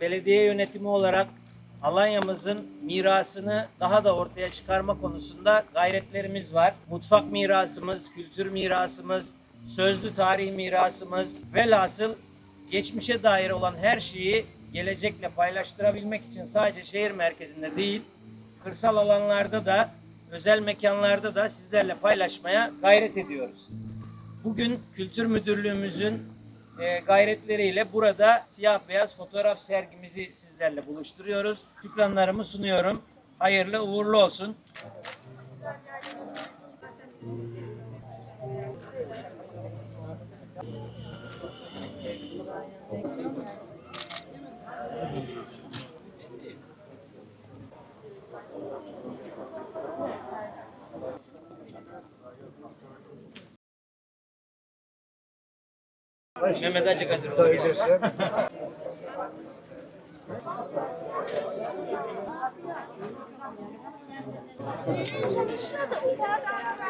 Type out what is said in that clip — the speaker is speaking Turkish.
Belediye yönetimi olarak Alanya'mızın mirasını daha da ortaya çıkarma konusunda gayretlerimiz var. Mutfak mirasımız, kültür mirasımız, sözlü tarih mirasımız velhasıl geçmişe dair olan her şeyi gelecekle paylaştırabilmek için sadece şehir merkezinde değil, kırsal alanlarda da, özel mekanlarda da sizlerle paylaşmaya gayret ediyoruz. Bugün Kültür Müdürlüğümüzün e, gayretleriyle burada siyah beyaz fotoğraf sergimizi sizlerle buluşturuyoruz. Şükranlarımı sunuyorum. Hayırlı uğurlu olsun. Mehmet Hacı. Çalışıyor da bir daha